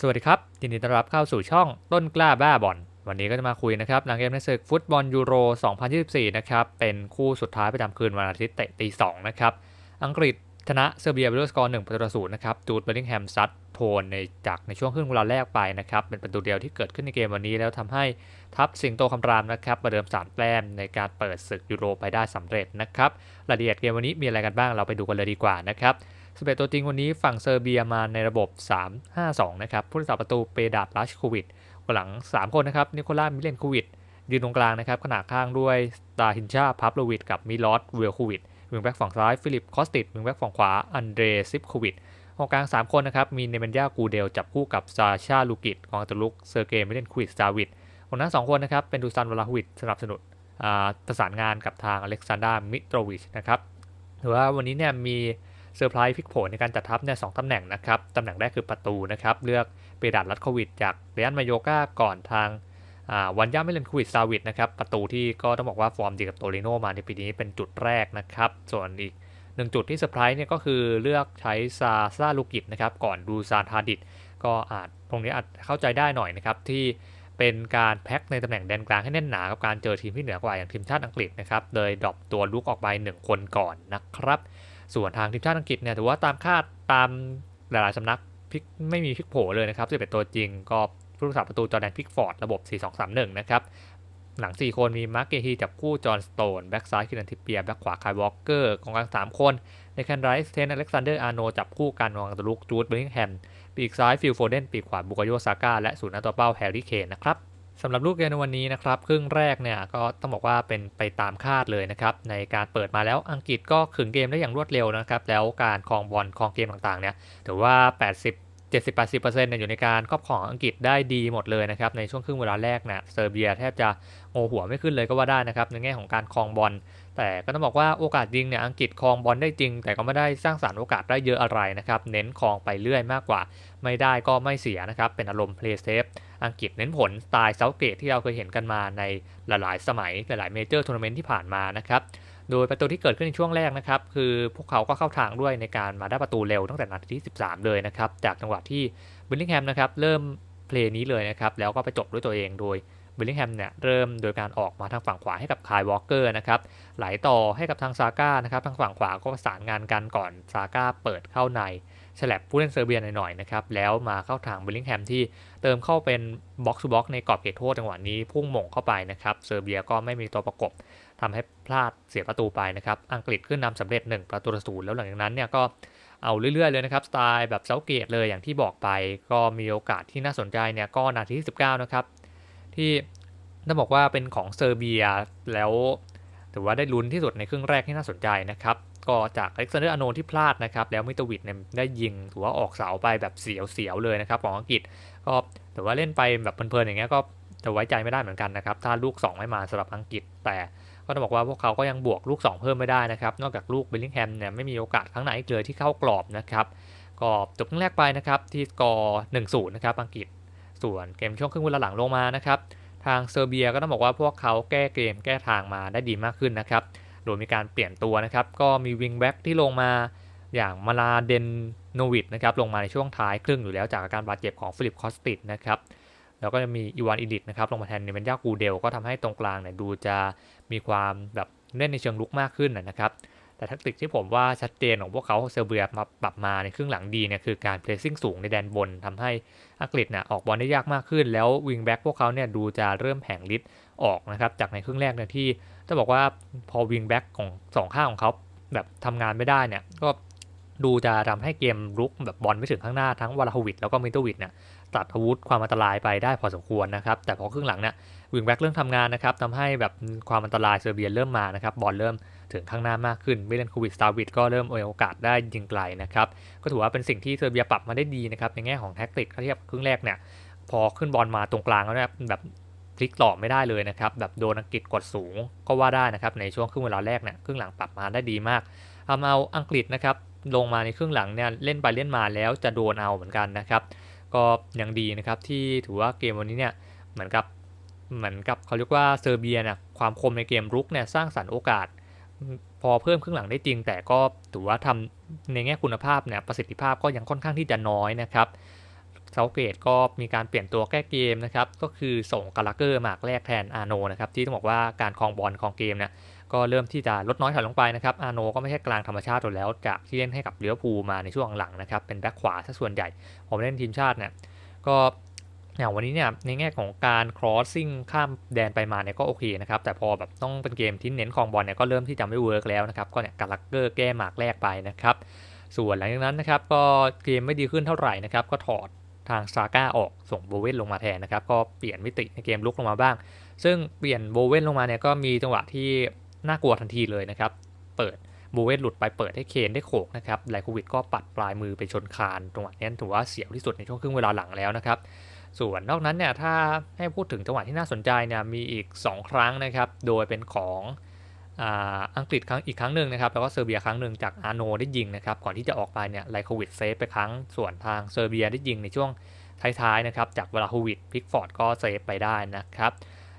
สวัสดีครับยินดีต้อนรับเข้าสู่ช่องต้นกล้าบ้าบอลวันนี้ก็จะมาคุยนะครับหลังเกมในศึกฟุตบอลยูโร 2024 นะครับ เป็นคู่สุดท้ายประจำคืนวันอาทิตย์เตะตี2นะครับ อังกฤษชนะเซอร์เบียไปด้วยสกอร์1ประตูต่อศูนย์นะครับจูดเบลลิงแฮมซัดโทนในจากในช่วงครึ่งเวลาแรกไปนะครับ เป็นประตูเดียวที่เกิดขึ้นในเกมวันนี้แล้วทำให้ทัพสิงโตคำรามนะครับประเดิม3แต้มในการเปิดศึกยูโรไปได้สำเร็จนะครับรายละเอียดเกมวันนี้มีอะไรกันบ้างเราไปดูกันเลยดีกว่านะครับ สเปตัวจริงวันนี้ฝั่งเซอร์เบียมาในระบบ 3-5-2 นะครับ ผู้รักษาประตูเปดาบลัชโควิดหลัง 3 คนนะครับ นิโคล่า มิเลนโควิด ยืนตรงกลางนะครับ ขนาดข้างด้วยตาฮินชาพับโลวิด กับมิลอสเวลโควิดวิงแบ็กฝั่งซ้าย ฟิลิป คอสติดวิงแบ็กฝั่งขวา อันเดรซิปโควิดกองกลาง 3 คนนะครับ มีเนเมนยากูเดล จับคู่กับซาชาลูกิตกองตลุก เซอร์เกย์มิเลนโควิดซาวิดคนนั้น 2 คนนะครับ เป็นดูซันวลาฮวิดสนับสนุนประสานงานกับทางอเล็กซานดรามิโตรวิชนะครับถือว่าวันนี้เนี่ยมี เซอร์ไพรส์พลิกโผในการจัดทัพเนี่ยสองตำแหน่งนะครับตำแหน่งแรกคือประตูนะครับเลือกเปดัดรัตโควิด จากเรอันมาโยกาก่อนทางวันย่าไม่เลนโควิดซาวิดนะครับประตูที่ก็ต้องบอกว่าฟอร์มดีกับโตลิโนมาในปีนี้เป็นจุดแรกนะครับส่วนอีกหนึ่งจุดที่เซอร์ไพรส์เนี่ยก็คือเลือกใช้ซาซาลูกิตนะครับก่อนดูซานทาดิดก็อาจตรงนี้อาจเข้าใจได้หน่อยนะครับที่เป็นการแพ็คในตำแหน่งแดนกลางให้แน่นหนากับการเจอทีมที่เหนือกว่าอย่างทีมชาติอังกฤษนะครับเลยดรอปตัวลุกออกไป 1 คนก่อนนะครับ ส่วนทางทีมชาติอังกฤษเนี่ยถือว่าตามคาดตามหลายๆสำนักพิกไม่มีพิกโผเลยนะครับจะเป็นตัวจริงก็ผู้รักษาประตูจอแดนพิกฟอร์ดระบบ 4-2-3-1 นะครับ หลัง 4 คนมีมาร์กเกฮีจับคู่จอห์นสโตน แบ็กซ้ายคินันทิเปีย แบ็กขวาคายวอลเกอร์กองกลาง 3 คนในแคนไรส์เทนอเล็กซานเดอร์อาร์โนจับคู่กันกองตลุกจูดเบลลิงแฮมปีกซ้ายฟิลโฟเดนปีกขวาบุกโยซาก้าและศูนย์หน้าตัวเป้าแฮร์รี่เคนนะครับ สำหรับลูกเกมในวันนี้นะครับครึ่งแรกเนี่ยก็ต้องบอกว่าเป็นไปตามคาดเลยนะครับในการเปิดมาแล้วอังกฤษก็ขึงเกมได้อย่างรวดเร็วนะครับแล้วการครองบอลครองเกมต่างๆเนี่ยถือว่า 80 70-80%เนี่ยอยู่ในการครอบครองอังกฤษได้ดีหมดเลยนะครับในช่วงครึ่งเวลาแรกเนี่ยเซอร์เบียแทบจะโงหัวไม่ขึ้นเลยก็ว่าได้นะครับในแง่ของการครองบอลแต่ก็ต้องบอกว่าโอกาสยิงเนี่ยอังกฤษครองบอลได้จริง แต่ก็ไม่ได้สร้างสารรค์โอกาสได้เยอะอะไรนะครับเน้นครองไปเรื่อยมากกว่า ไม่ได้ก็ไม่เสียนะครับเป็นอารมณ์เพลย์เซฟ อังกฤษเน้นผลสไตล์เซาเกตที่เราเคยเห็นกันมาในหลายๆ สมัยหลายๆเมเจอร์ทัวร์นาเมนต์ที่ผ่านมานะครับโดยประตูที่เกิดขึ้นในช่วงแรกนะครับคือพวกเขาก็เข้าทางด้วยในการมาได้ประตูเร็วตั้งแต่นาทีที่ 13 เลยนะครับจากจังหวะที่บิลลิงแฮมนะครับเริ่มเพลย์นี้เลยนะครับแล้วก็ไปจบด้วยตัวเองโดย บิลลิงแฮมเนี่ยเริ่มโดยการออกมาทางฝั่งขวาให้กับคายวอลเกอร์นะครับไหลต่อให้กับทางซาก้านะครับทางฝั่งขวาก็ประสานงานกันก่อนซาก้าเปิดเข้าในฉลับผู้เล่นเซอร์เบียหน่อยๆนะครับแล้วมาเข้าทางบิลลิงแฮมที่เติมเข้าเป็นบ็อกซ์บ็อกซ์ในกรอบเขตโทษจังหวะนี้พุ่งหม่งเข้าไปนะครับเซอร์เบียก็ไม่มีตัวประกบทำให้พลาดเสียประตูไปนะครับอังกฤษขึ้นนำสำเร็จ 1 ประตูต่อศูนย์แล้วหลังจากนั้นเนี่ยก็เอาเรื่อยๆเลยนะครับสไตล์แบบเซาเกตเลยอย่างที่บอกไป ก็มีโอกาสที่น่าสนใจเนี่ยก็นาทีที่19นะครับ ที่ต้องบอกว่าเป็นของเซอร์เบียแล้วถือว่าได้ลุ้นที่สุดในครึ่งแรกที่น่าสนใจนะครับ ก็จากอเล็กซานเดอร์อโนที่พลาดนะครับ แล้วมิตวิดเนี่ยได้ยิงถือว่าออกเสาไปแบบเสียวๆเลยนะครับของอังกฤษ ก็ถือว่าเล่นไปแบบเพลินๆอย่างเงี้ยก็จะไว้ใจไม่ได้เหมือนกันนะครับ ถ้าลูก 2 ไม่มาสำหรับอังกฤษ แต่ก็ต้องบอกว่าพวกเขาก็ยังบวกลูก 2 เพิ่มไม่ได้นะครับ นอกจากลูกเบลลิงแฮมเนี่ยไม่มีโอกาสครั้งไหนเลยที่เข้ากรอบนะครับ ก็จบครึ่งแรกไปนะครับที่สกอร์1-0นะครับอังกฤษ ส่วนเกมช่วงครึ่งเวลาหลังลงมานะครับทางเซอร์เบียก็ต้องบอกว่าพวกเขาแก้เกมแก้ทางมาได้ดีมากขึ้นนะครับโดยมีการเปลี่ยนตัวนะครับก็มีวิงแบ็กที่ลงมาอย่างมาลาเดนโนวิดนะครับลงมาในช่วงท้ายครึ่งอยู่แล้วจากอาการบาดเจ็บของฟิลิปคอสติดนะครับแล้วก็จะมีอีวานอิดิตนะครับลงมาแทนเนเมนยากูเดลก็ทำให้ตรงกลางเนี่ยดูจะมีความแบบเล่นในเชิงลุกมากขึ้นนะครับ แต่ทักติกที่ผมว่าชัดเจนของพวกเขาเซอร์เบียมาปรับมาในครึ่งหลังดีเนี่ยคือการเพลซิ่งสูงในแดนบนทำให้อังกฤษเนี่ยออกบอลได้ยากมากขึ้น แล้ววิงแบ็กพวกเขาเนี่ยดูจะเริ่มแผงลิ์ออกนะครับจากในครึ่งแรกเนี่ยที่จะบอกว่าพอวิงแบ็กของสองข้างของเขาแบบทำงานไม่ได้เนี่ยก็ดูจะทำให้เกมรุกแบบบอลไม่ถึงข้างหน้าทั้งวาลาฮวิดแล้วก็มิโตวิดเนี่ยตัดอาวุธความอันตรายไปได้พอสมควรนะครับ แต่พอครึ่งหลังเนี่ยวิงแบ็กเริ่มทำงานนะครับทำให้แบบความอันตรายเซอร์เบียเริ่มมานะครับบอลเริ่ม ถึงข้างหน้ามากขึ้นเบเลนโควิดสตาวิดก็เริ่มโอกาสได้ยิงไกลนะครับ ก็ถือว่าเป็นสิ่งที่เซอร์เบียปรับมาได้ดีนะครับในแง่ของแท็กติกเทียบครึ่งแรกเนี่ยพอขึ้นบอลมาตรงกลางแล้วเนี่ยแบบพลิกหลอไม่ได้เลยนะครับ แบบโดนอังกฤษกดสูงก็ว่าได้นะครับ ในช่วงครึ่งเวลาแรกเนี่ยครึ่งหลังปรับมาได้ดีมากทำเอาอังกฤษนะครับลงมาในครึ่งหลังเนี่ยเล่นไปเล่นมาแล้วจะโดนเอาเหมือนกันนะครับ ก็ยังดีนะครับที่ถือว่าเกมวันนี้เนี่ยเหมือนกับเหมือนกับเขาเรียกว่าเซอร์เบียเนี่ยความคมในเกมรุกเนี่ยสร้างสรรค์โอกาส พอเพิ่มครึ่งหลังได้จริง แต่ก็ถือว่าทำในแง่คุณภาพเนี่ยประสิทธิภาพก็ยังค่อนข้างที่จะน้อยนะครับเซาเกตก็มีการเปลี่ยนตัวแก้เกมนะครับ ก็คือส่งกาลาเกอร์มากแรกแทนอาโนนะครับที่ต้องบอกว่าการคลองบอลคลองเกมเนี่ยก็เริ่มที่จะลดน้อยถอยลงไปนะครับอาโนก็ไม่ใช่กลางธรรมชาติตัวแล้ว จากที่เล่นให้กับเลี้ยวภูมาในช่วงหลังนะครับเป็นแบ็คขวาซะส่วนใหญ่ผมเล่นทีมชาติเนี่ยก็ อย่างวันนี้เนี่ยในแง่ของการ crossing ข้ามแดนไปมาเนี่ยก็โอเคนะครับ แต่พอแบบต้องเป็นเกมที่เน้นคลองบอลเนี่ยก็เริ่มที่จะไม่เวิร์กแล้วนะครับ ก็เนี่ยกาลักเกอร์แก้หมากแรกไปนะครับ ส่วนหลังจากนั้นนะครับก็เกมไม่ดีขึ้นเท่าไหร่นะครับ ก็ถอดทางซาก้าออกส่งโบเวนลงมาแทนนะครับ ก็เปลี่ยนมิติในเกมลุกลงมาบ้าง ซึ่งเปลี่ยนโบเวนลงมาเนี่ยก็มีจังหวะที่น่ากลัวทันทีเลยนะครับ เปิดโบเวนหลุดไปเปิดให้เคนได้โขกนะครับไลโควิดก็ปัดปลายมือไปชนคานตรงหวะนี้ถือว่าเสียวที่สุดในช่วงครึ่งเวลาหลังแล้วนะครับ ส่วนนอกนั้นเนี่ยถ้าให้พูดถึงจังหวะที่น่าสนใจเนี่ยมีอีก 2 ครั้งนะครับ โดยเป็นของอังกฤษครั้งอีกครั้งหนึ่งนะครับแล้วก็เซอร์เบียครั้งหนึ่งจากอาโนได้ยิงนะครับก่อนที่จะออกไปเนี่ยไลโควิดเซฟไปครั้งส่วนทางเซอร์เบียได้ยิงในช่วงท้ายๆนะครับจากเวลาโควิดพิกฟอร์ดก็เซฟไปได้นะครับ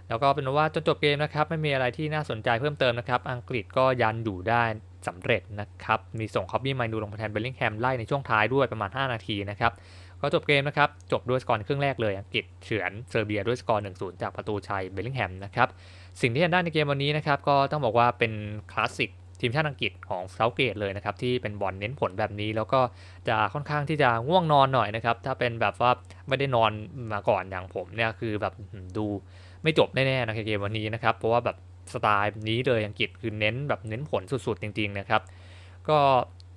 แล้วก็เป็นว่าจนจบเกมนะครับไม่มีอะไรที่น่าสนใจเพิ่มเติมนะครับอังกฤษก็ยันอยู่ได้สำเร็จนะครับมีส่งคอบบี้ไมนูลงมาแทนเบลลิงแฮมไล่ในช่วงท้ายด้วยประมาณ 5 นาทีนะครับ ก็จบเกมนะครับ จบด้วยสกอร์ครึ่งแรกเลยอังกฤษเฉือนเซอร์เบียด้วยสกอร์ 1-0 จากประตูชัยเบลลิงแฮมนะครับ สิ่งที่เห็นได้ในเกมวันนี้นะครับ ก็ต้องบอกว่าเป็นคลาสสิกทีมชาติอังกฤษของเซาเกตเลยนะครับ ที่เป็นบอลเน้นผลแบบนี้ แล้วก็จะค่อนข้างที่จะง่วงนอนหน่อยนะครับ ถ้าเป็นแบบว่าไม่ได้นอนมาก่อนอย่างผมเนี่ยคือแบบดูไม่จบแน่ๆในเกมวันนี้นะครับ เพราะว่าแบบสไตล์นี้เลยอังกฤษคือเน้นแบบเน้นผลสุดๆจริงๆนะครับ ก็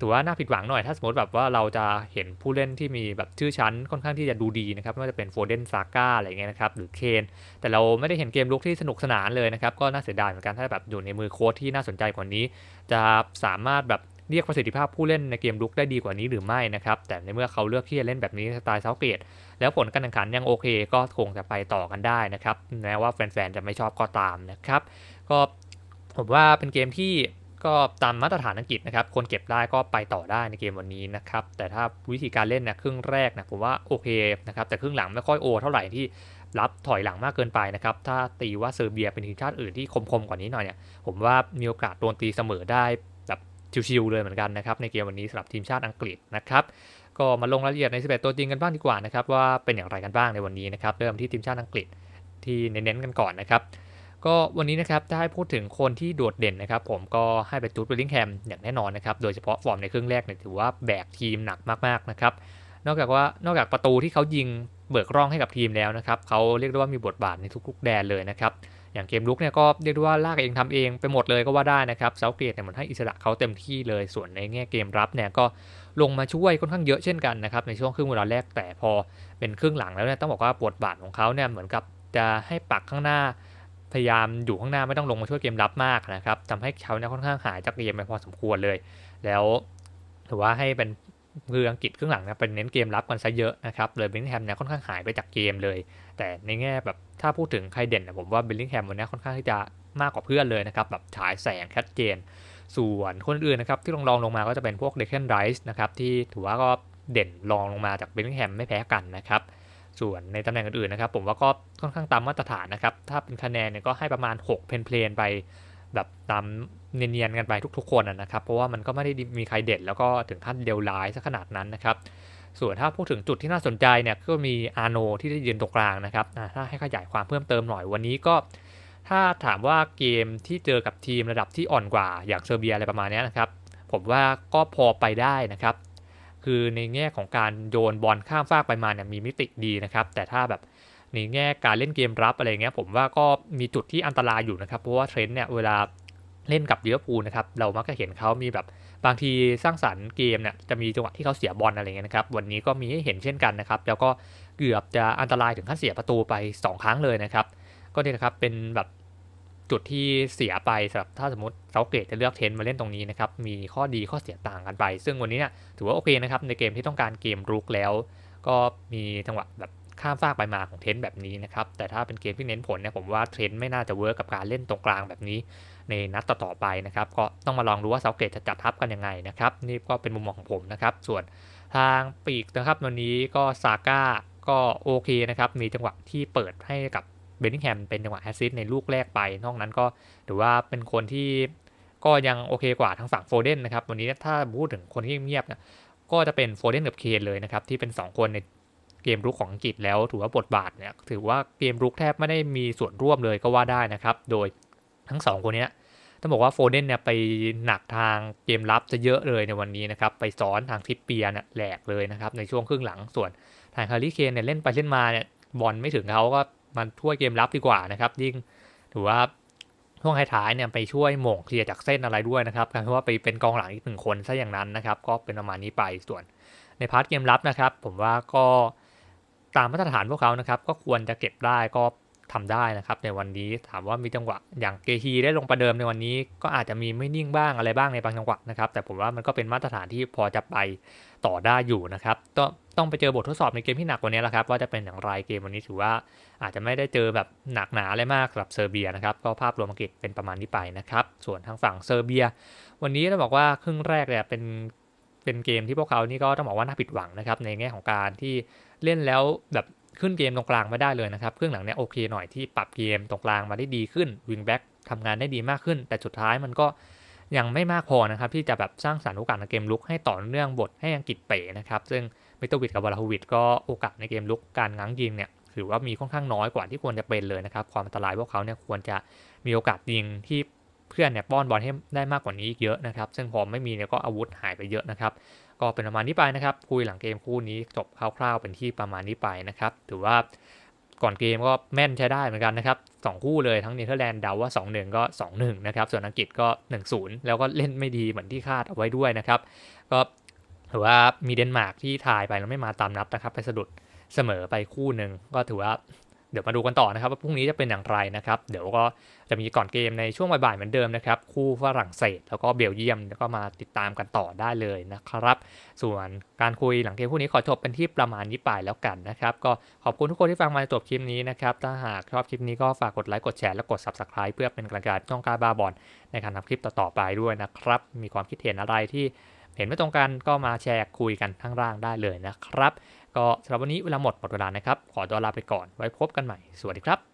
ถือว่าน่าผิดหวังหน่อยถ้าสมมติแบบว่าเราจะเห็นผู้เล่นที่มีแบบชื่อชั้นค่อนข้างที่จะดูดีนะครับไม่ว่าจะเป็นโฟเดนซาก้าอะไรเงี้ยนะครับหรือเคนแต่เราไม่ได้เห็นเกมลุกที่สนุกสนานเลยนะครับก็น่าเสียดายเหมือนกันถ้าแบบอยู่ในมือโค้ชที่น่าสนใจกว่านี้ จะสามารถแบบเรียกประสิทธิภาพผู้เล่นในเกมลุกได้ดีกว่านี้หรือไม่นะครับแต่ในเมื่อเขาเลือกที่จะเล่นแบบนี้สไตล์เซาเกตแล้วผลการแข่งขันยังโอเค ก็คงจะไปต่อกันได้นะครับแม้ว่าแฟนๆจะไม่ชอบก็ตามนะครับก็ผมว่าเป็นเกมที่ ก็ตามมาตรฐานอังกฤษนะครับคนเก็บได้ก็ไปต่อได้ในเกมวันนี้นะครับแต่ถ้าวิธีการเล่นเนี่ยครึ่งแรกนะผมว่าโอเคนะครับแต่ครึ่งหลังไม่ค่อยโอ เท่าไหร่ที่รับถอยหลังมากเกินไปนะครับ ถ้าตีว่าเซอร์เบียเป็นทีมชาติอื่นที่คมๆกว่านี้หน่อยเนี่ย ผมว่ามีโอกาสโดนตีเสมอได้แบบชิวๆเลยเหมือนกันนะครับ ในเกมวันนี้สำหรับทีมชาติอังกฤษนะครับ ก็มาลงรายละเอียดใน 11 ตัวจริงกันบ้างดีกว่านะครับว่าเป็นอย่างไรกันบ้างในวันนี้นะครับเริ่มที่ทีมชาติอังกฤษที่เน้นๆกันก่อนนะครับ ก็วันนี้นะครับถ้าให้พูดถึงคนที่โดดเด่นนะครับ ผมก็ให้เป็นจูดเบลลิงแฮมอย่างแน่นอนนะครับ โดยเฉพาะฟอร์มในครึ่งแรกเนี่ยถือว่าแบกทีมหนักมากๆนะครับ นอกจากว่านอกจากประตูที่เขายิงเบิกร่องให้กับทีมแล้วนะครับเขาเรียกได้ว่ามีบทบาทในทุกๆแดนเลยนะครับอย่างเกมลุกเนี่ยก็เรียกได้ว่าลากเองทำเองไปหมดเลยก็ว่าได้นะครับเซาเกตเนี่ยมันให้อิสระเขาเต็มที่เลยส่วนในแง่เกมรับเนี่ยก็ลงมาช่วยค่อนข้างเยอะเช่นกันนะครับในช่วงครึ่งเวลาแรกแต่พอเป็นครึ่งหลังแล้วเนี่ยต้องบอกว่าบทบาทของเขาเนี่ยเหมือนกับจะให้ปักข้างหน้า พยายามอยู่ข้างหน้าไม่ต้องลงมาช่วยเกมรับมากนะครับทำให้เขาเนี่ยค่อนข้างหายจากเกมไปพอสมควรเลย แล้วถือว่าให้เป็นคืออังกฤษครึ่งหลังนะเป็นเน้นเกมรับกันซะเยอะนะครับเลยเบลลิงแฮมเนี่ยค่อนข้างหายไปจากเกมเลย แต่ในแง่แบบถ้าพูดถึงใครเด่นนะผมว่าเบลลิงแฮมวันนี้ค่อนข้างที่จะมากกว่าเพื่อนเลยนะครับแบบฉายแสงชัดเจน ส่วนคนอื่นนะครับที่ลองลองลงมาก็จะเป็นพวกเดคเคนไรส์นะครับที่ถือว่าก็เด่นรองลงมาจากเบลลิงแฮมไม่แพ้กันนะครับ ส่วนในตำแหน่งอื่นๆนะครับ ผมว่าก็ค่อนข้างตามมาตรฐานนะครับ ถ้าเป็นคะแนนเนี่ยก็ให้ประมาณ 6 เพนเพลนไป แบบตามเนียนๆกันไปทุกๆคนนะครับ เพราะว่ามันก็ไม่ได้มีใครเด่นแล้วก็ถึงขั้นเดียวร้ายซะขนาดนั้นนะครับ ส่วนถ้าพูดถึงจุดที่น่าสนใจเนี่ยก็มีอาโนที่ได้ยืนตรงกลางนะครับถ้าให้ขยายความเพิ่มเติมหน่อยวันนี้ก็ ถ้าถามว่าเกมที่เจอกับทีมระดับที่อ่อนกว่าอย่างเซอร์เบียอะไรประมาณนี้นะครับผมว่าก็พอไปได้นะครับ คือในแง่ของการโยนบอลข้ามฟากไปมาเนี่ยมีมิติดีนะครับ แต่ถ้าแบบในแง่การเล่นเกมรับอะไรเงี้ยผมว่าก็มีจุดที่อันตรายอยู่นะครับ เพราะว่าเทรนด์เนี่ยเวลาเล่นกับเลี้ยวปูนะครับ เรามักจะเห็นเขามีแบบบางทีสร้างสรรค์เกมเนี่ยจะมีจังหวะที่เขาเสียบอลอะไรเงี้ยนะครับ วันนี้ก็มีให้เห็นเช่นกันนะครับ แล้วก็เกือบจะอันตรายถึงขั้นเสียประตูไป 2 ครั้งเลยนะครับ ก็นี่นะครับเป็นแบบ จุดที่เสียไปสำหรับถ้าสมมติเซาเกตจะเลือกเทนมาเล่นตรงนี้นะครับ มีข้อดีข้อเสียต่างกันไป ซึ่งวันนี้เนี่ยถือว่าโอเคนะครับ ในเกมที่ต้องการเกมรุกแล้ว ก็มีจังหวะแบบข้ามฟากไปมาของเทนแบบนี้นะครับ แต่ถ้าเป็นเกมที่เน้นผลเนี่ยผมว่าเทนไม่น่าจะเวิร์กกับการเล่นตรงกลางแบบนี้ ในนัดต่อๆไปนะครับ ก็ต้องมาลองดูว่าเซาเกตจะจัดทัพกันยังไงนะครับ นี่ก็เป็นมุมมองของผมนะครับ ส่วนทางปีกนะครับวันนี้ก็ซาก้าก็โอเคนะครับ มีจังหวะที่เปิดให้กับ เบนนิงแฮมเป็นจังหวะแอซิสในลูกแรกไปนอกนั้นก็ถือว่าเป็นคนที่ก็ยังโอเคกว่าทั้งฝั่งโฟเดนนะครับวันนี้ถ้าพูดถึงคนที่เงียบเนี่ยก็จะเป็นโฟเดนกับเคนเลยนะครับที่เป็น 2 คนในเกมรุกของอังกฤษแล้วถือว่าบทบาทเนี่ยถือว่าเกมรุกแทบไม่ได้มีส่วนร่วมเลยก็ว่าได้นะครับ โดยทั้งสองคนเนี้ยต้องบอกว่าโฟเดนเนี่ยไปหนักทางเกมรับจะเยอะเลยในวันนี้นะครับไปซ้อนทางทิปเปียเนี่ยแหลกเลยนะครับในช่วงครึ่งหลังส่วนทางคาริเคนเนี่ยเล่นไปเล่นมาเนี่ยบอลไม่ถึงเขาก็ มันช่วยเกมรับดีกว่านะครับยิ่งถือว่าช่วงท้ายๆเนี่ยไปช่วยหม่งเคลียร์จากเส้นอะไรด้วยนะครับเพราะว่าไปเป็นกองหลังอีกหนึ่งคนซะอย่างนั้นนะครับ ก็เป็นประมาณนี้ไปส่วน ในพาร์ทเกมรับนะครับ ผมว่าก็ตามมาตรฐานพวกเขานะครับ ก็ควรจะเก็บได้ก็ทำได้นะครับ ในวันนี้ถามว่ามีจังหวะอย่างเกฮีได้ลงประเดิมในวันนี้ ก็อาจจะมีไม่นิ่งบ้างอะไรบ้างในบางจังหวะนะครับ แต่ผมว่ามันก็เป็นมาตรฐานที่พอจะไปต่อได้อยู่นะครับต้อง ต้องไปเจอบททดสอบในเกมที่หนักกว่านี้แหละครับว่าจะเป็นอย่างไรเกมวันนี้ถือว่าอาจจะไม่ได้เจอแบบหนักหนาอะไรมากสำหรับเซอร์เบียนะครับก็ภาพรวมอังกฤษเป็นประมาณนี้ไปนะครับส่วนทางฝั่งเซอร์เบีย วันนี้ต้องบอกว่าครึ่งแรกเนี่ยเป็นเป็นเกมที่พวกเขานี่ก็ต้องบอกว่าน่าผิดหวังนะครับในแง่ของการที่เล่นแล้วแบบขึ้นเกมตรงกลางไม่ได้เลยนะครับครึ่งหลังเนี่ยโอเคหน่อยที่ปรับเกมตรงกลางมาได้ดีขึ้นวิงแบ็กทำงานได้ดีมากขึ้น แต่สุดท้ายมันก็ยังไม่มากพอนะครับที่จะแบบสร้างสรรค์โอกาสในเกมลุกให้ต่อเนื่องบทให้อังกฤษเป๋นะครับซึ่ง มิโตวิดกับวาลาฮวิดก็โอกาสในเกมลุกการง้างยิงเนี่ยถือว่ามีค่อนข้างน้อยกว่าที่ควรจะเป็นเลยนะครับ ความอันตรายพวกเขาเนี่ยควรจะมีโอกาสยิงที่เพื่อนเนี่ยป้อนบอลให้ได้มากกว่านี้อีกเยอะนะครับ ซึ่งพอไม่มีเนี่ยก็อาวุธหายไปเยอะนะครับ ก็เป็นประมาณนี้ไปนะครับ คุยหลังเกมคู่นี้จบคร่าวๆเป็นที่ประมาณนี้ไปนะครับ ถือว่าก่อนเกมก็แม่นใช้ได้เหมือนกันนะครับสองคู่เลยทั้งเนเธอร์แลนด์เดาว่า 2-1 ก็ 2-1 นะครับ ส่วนอังกฤษก็ 1-0 แล้วก็เล่นไม่ดีเหมือนที่คาดเอาไว้ด้วยนะครับ ก็ ถือว่ามีเดนมาร์กที่ทายไปแล้วไม่มาตามนับนะครับ ไปสะดุดเสมอไปคู่หนึ่งก็ถือว่าเดี๋ยวมาดูกันต่อนะครับว่าพรุ่งนี้จะเป็นอย่างไรนะครับ เดี๋ยวก็จะมีก่อนเกมในช่วงบ่ายๆเหมือนเดิมนะครับ คู่ฝรั่งเศสแล้วก็เบลเยียมแล้วก็มาติดตามกันต่อได้เลยนะครับ ส่วนการคุยหลังเกมคู่นี้ขอจบเป็นที่ประมาณนี้ไปแล้วกันนะครับ ก็ขอบคุณทุกคนที่ฟังมาจบคลิปนี้นะครับ ถ้าหากชอบคลิปนี้ก็ฝากกดไลค์กดแชร์และกด subscribe เพื่อเป็นกำลังใจช่องการบาบอลในการทำคลิปต่อๆไปด้วยนะครับ มีความคิดเห็นอะไรที่ เห็นไม่ตรงกันก็มาแชร์คุยกันข้างล่างได้เลยนะครับ ก็สำหรับวันนี้เวลาหมดหมดเวลานะครับ ขอตัวลาไปก่อนไว้พบกันใหม่ สวัสดีครับ